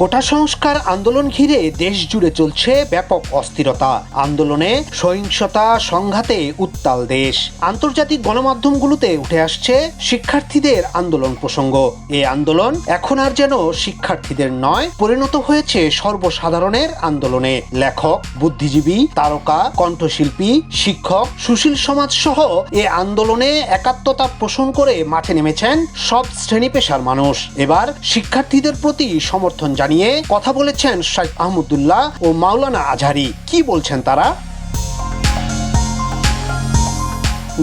কোটা সংস্কার আন্দোলন ঘিরে দেশ জুড়ে চলছে ব্যাপক অস্থিরতা। আন্দোলনে সহিংসতা সংঘাতে উত্তাল দেশ। আন্তর্জাতিক গণমাধ্যমগুলোতে উঠে আসছে শিক্ষার্থীদের আন্দোলন প্রসঙ্গ। এ আন্দোলন এখন আর যেন শিক্ষার্থীদের নয়, পরিণত হয়েছে সর্বসাধারণের আন্দোলনে। লেখক, বুদ্ধিজীবী, তারকা, কণ্ঠশিল্পী, শিক্ষক, সুশীল সমাজ সহ এ আন্দোলনে একাত্মতা পোষণ করে মাঠে নেমেছেন সব শ্রেণি পেশার মানুষ। এবার শিক্ষার্থীদের প্রতি সমর্থন জানিয়ে কথা বলেছেন শাইখ আহমদুল্লাহ ও মাওলানা আজহারি। কি বলছেন তারা?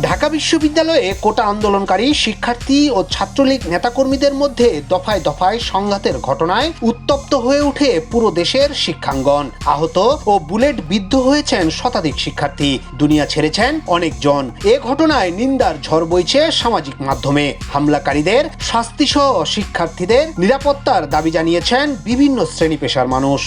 ঢাকা বিশ্ববিদ্যালয়ে কোটা আন্দোলনকারী শিক্ষার্থী ও ছাত্রলীগ নেতাকর্মীদের মধ্যে দফায় দফায় সংঘাতের ঘটনায় উত্তপ্ত হয়ে উঠে পুরো দেশের শিক্ষাঙ্গন। আহত ও বুলেট বিদ্ধ হয়েছেন শতাধিক শিক্ষার্থী। দুনিয়া ছেড়েছেন অনেকজন। এ ঘটনায় নিন্দার ঝড় বইছে সামাজিক মাধ্যমে। হামলাকারীদের শাস্তিসহ শিক্ষার্থীদের নিরাপত্তার দাবি জানিয়েছেন বিভিন্ন শ্রেণি পেশার মানুষ।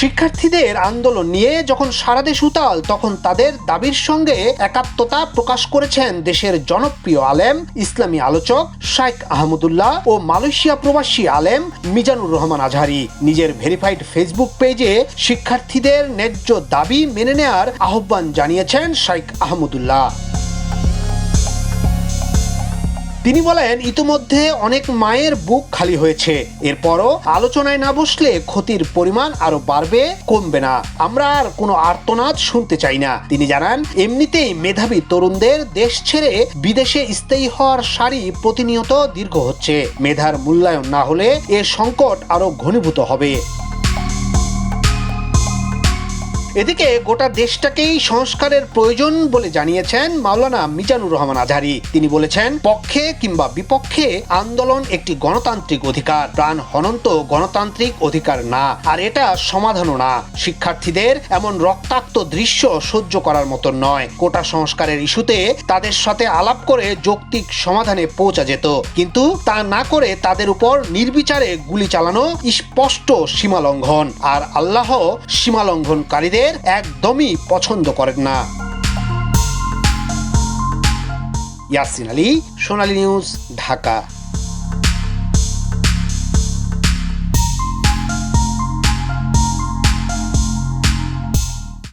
শিক্ষার্থীদের আন্দোলন নিয়ে যখন সারা দেশ উতাল, তখন তাদের দাবির সঙ্গে একাত্মতা প্রকাশ করেছেন দেশের জনপ্রিয় আলেম, ইসলামী আলোচক শাইখ আহমদুল্লাহ ও মালয়েশিয়া প্রবাসী আলেম মিজানুর রহমান আজহারি। নিজের ভেরিফাইড ফেসবুক পেজে শিক্ষার্থীদের ন্যায্য দাবি মেনে নেয়ার আহ্বান জানিয়েছেন শাইখ আহমদুল্লাহ। তিনি বলেন, ইতিমধ্যে অনেক মায়ের বুক খালি হয়েছে। এরপরও আলোচনায় না বসলে ক্ষতির পরিমাণ আরও বাড়বে, কমবে না। আমরা আর কোনো আর্তনাদ শুনতে চাই না। তিনি জানান, এমনিতেই মেধাবী তরুণদের দেশ ছেড়ে বিদেশে স্থায়ী হওয়ার সারি প্রতিনিয়ত দীর্ঘ হচ্ছে। মেধার মূল্যায়ন না হলে এ সংকট আরও ঘনীভূত হবে। এদিকে গোটা দেশটাকেই সংস্কারের প্রয়োজন বলে জানিয়েছেন মাওলানা মিজানুর রহমান আজহারি। তিনি বলেছেন, পক্ষে কিংবা বিপক্ষে আন্দোলন একটি গণতান্ত্রিক অধিকার। প্রাণ হনন্ত গণতান্ত্রিক অধিকার না, আর এটা সমাধানও না। শিক্ষার্থীদের এমন রক্তাক্ত দৃশ্য সহ্য করার মতো নয়। কোটা সংস্কারের ইস্যুতে তাদের সাথে আলাপ করে যৌক্তিক সমাধানে পৌঁছা যেত। কিন্তু তা না করে তাদের উপর নির্বিচারে গুলি চালানো স্পষ্ট সীমালঙ্ঘন। আর আল্লাহ সীমালঙ্ঘনকারীদের একদমই পছন্দ করেন না। ইয়াসিন আলী সোনালী নিউজ ঢাকা।